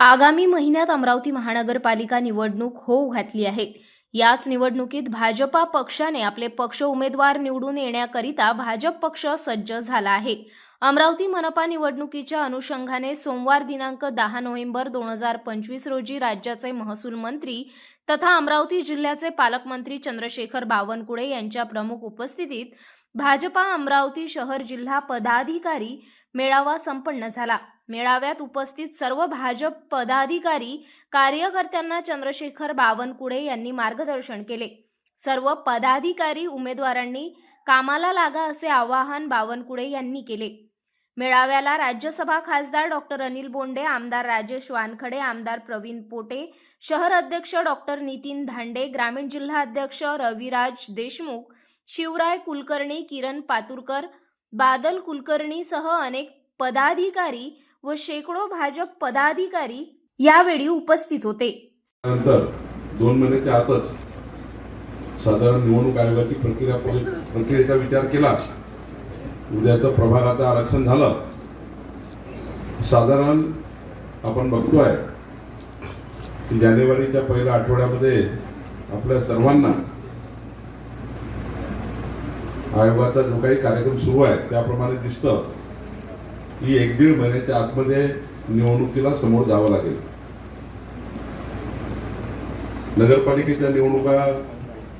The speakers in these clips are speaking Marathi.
आगामी महिन्यात अमरावती महानगरपालिका निवडणूक होऊ घातली आहे. याच निवडणुकीत भाजपा पक्षाने आपले पक्ष उमेदवार निवडून येण्याकरिता भाजप पक्ष सज्ज झाला आहे. अमरावती मनपा निवडणुकीच्या अनुषंगाने सोमवार दिनांक दहा नोव्हेंबर दोन हजार पंचवीस रोजी राज्याचे महसूल मंत्री तथा अमरावती जिल्ह्याचे पालकमंत्री चंद्रशेखर बावनकुळे यांच्या प्रमुख उपस्थितीत भाजपा अमरावती शहर जिल्हा पदाधिकारी मेळावा संपन्न झाला. मेळाव्यात उपस्थित सर्व भाजप पदाधिकारी कार्यकर्त्यांना चंद्रशेखर बावनकुळे यांनी मार्गदर्शन केले. सर्व पदाधिकारी उमेदवारांनी कामाला लागा असे आवाहन बावनकुळे यांनी केले. मेळाव्याला राज्यसभा खासदार डॉक्टर अनिल बोंडे आमदार राजेश वानखडे आमदार प्रवीण पोटे शहर अध्यक्ष डॉक्टर नितीन धांडे ग्रामीण जिल्हा अध्यक्ष रविराज देशमुख शिवराय कुलकर्णी किरण पातुरकर बादल कुलकर्णीसह अनेक पदाधिकारी व शेकडो भाजप पदाधिकारी यावेळी उपस्थित होते. नंतर दोन महिन्याच्या आतच साधारण निवडणूक आयोगाची प्रक्रिया प्रक्रियेचा विचार केला. उद्याचं प्रभागाचं आरक्षण झालं. साधारण आपण बघतोय की जानेवारीच्या पहिल्या आठवड्यामध्ये आपल्या सर्वांना आयोगाचा जो काही कार्यक्रम सुरू आहे त्याप्रमाणे दिसतं की एक दीड महिन्याच्या आतमध्ये निवडणुकीला समोर जावं लागेल. नगरपालिकेच्या निवडणुका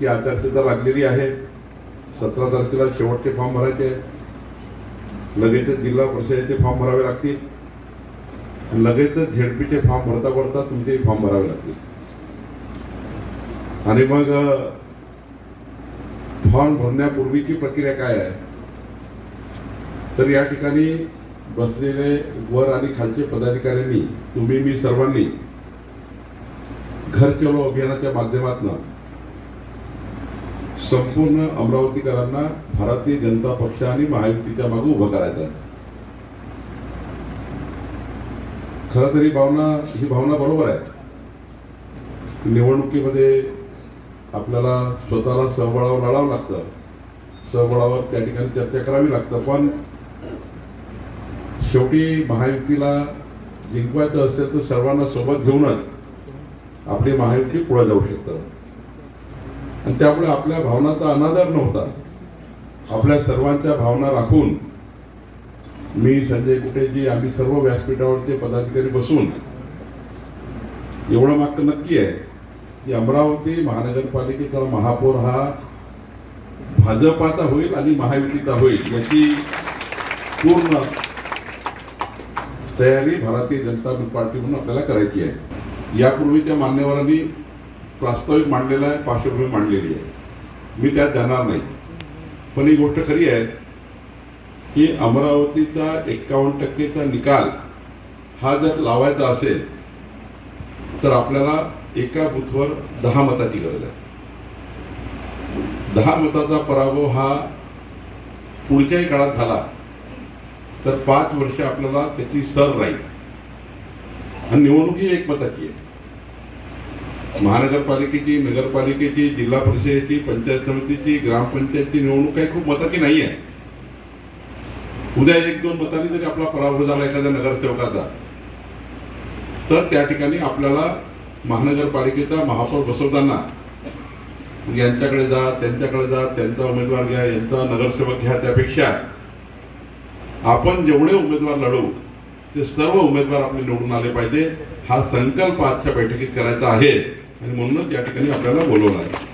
ची आचारसंहिता लागलेली आहे सतरा तारखेला शेवटचे फॉर्म भरायचे लगेचच जिल्हा परिषदेचे फॉर्म भरावे लागतील. लगेचच झेडपीचे फॉर्म भरता भरता तुमचे फॉर्म भरावे लागतील. आणि मग फॉर्म भरण्यापूर्वीची प्रक्रिया काय आहे? तर या ठिकाणी बसलेले वर आणि खालचे पदाधिकाऱ्यांनी तुम्ही मी सर्वांनी घर चलो अभियानाच्या माध्यमातून संपूर्ण अमरावतीकरांना भारतीय जनता पक्ष आणि महायुतीच्या मागे उभं करायचं आहे. खरं तरी भावना ही भावना बरोबर आहे. निवडणुकीमध्ये आपल्याला स्वतःला सहबळावर लढावं लागतं. सहबळावर त्या ठिकाणी चर्चा करावी लागतं. पण शेवटी महायुतीला जिंकवायचं असेल तर सर्वांना सोबत घेऊनच आपली महायुती पुढे जाऊ शकतं. आणि त्यामुळे आपल्या भावनाचा अनादर नव्हता. आपल्या सर्वांच्या भावना राखून मी संजय कुटेजी आम्ही सर्व व्यासपीठावरचे पदाधिकारी बसून एवढं मात्र नक्की आहे. की अमरावती महानगरपालिकेचा महापौर हा भाजपाचा होईल आणि महायुतीचा होईल याची पूर्ण तयारी भारतीय जनता पार्टी म्हणून आपल्याला करायची आहे. यापूर्वीच्या मान्यवरांनी प्रास्ताविक मांडलेला आहे पार्श्वभूमी मांडलेली आहे. मी त्यात जाणार नाही. पण ही गोष्ट खरी आहे की अमरावतीचा एक्कावन्न टक्केचा निकाल हा जर लावायचा असेल तर आपल्याला एका बुथवर दहा मताची गरज आहे. दहा मताचा पराभव हा पुढच्याही काळात झाला तर पाच वर्ष आपल्याला त्याची सर राहील. आणि निवडणूक ही एक मताची आहे. महानगरपालिकेची नगरपालिकेची जिल्हा परिषदेची पंचायत समितीची ग्रामपंचायतची निवडणूक काही खूप मताची नाही आहे. उद्या एक दोन मतांनी जरी आपला पराभव झाला एखाद्या नगरसेवकाचा तर त्या ठिकाणी आपल्याला महानगरपालिकेचा महापौर बसवताना यांच्याकडे जा त्यांच्याकडे जा त्यांचा उमेदवार घ्या यांचा नगरसेवक घ्या त्यापेक्षा आपण जेवढे उमेदवार लढवू ते सर्व उमेदवार आपले निवडून आले पाहिजे. हा संकल्प आजच्या बैठकीत करायचा आहे. आणि म्हणूनच या ठिकाणी आपल्याला बोलवलं आहे.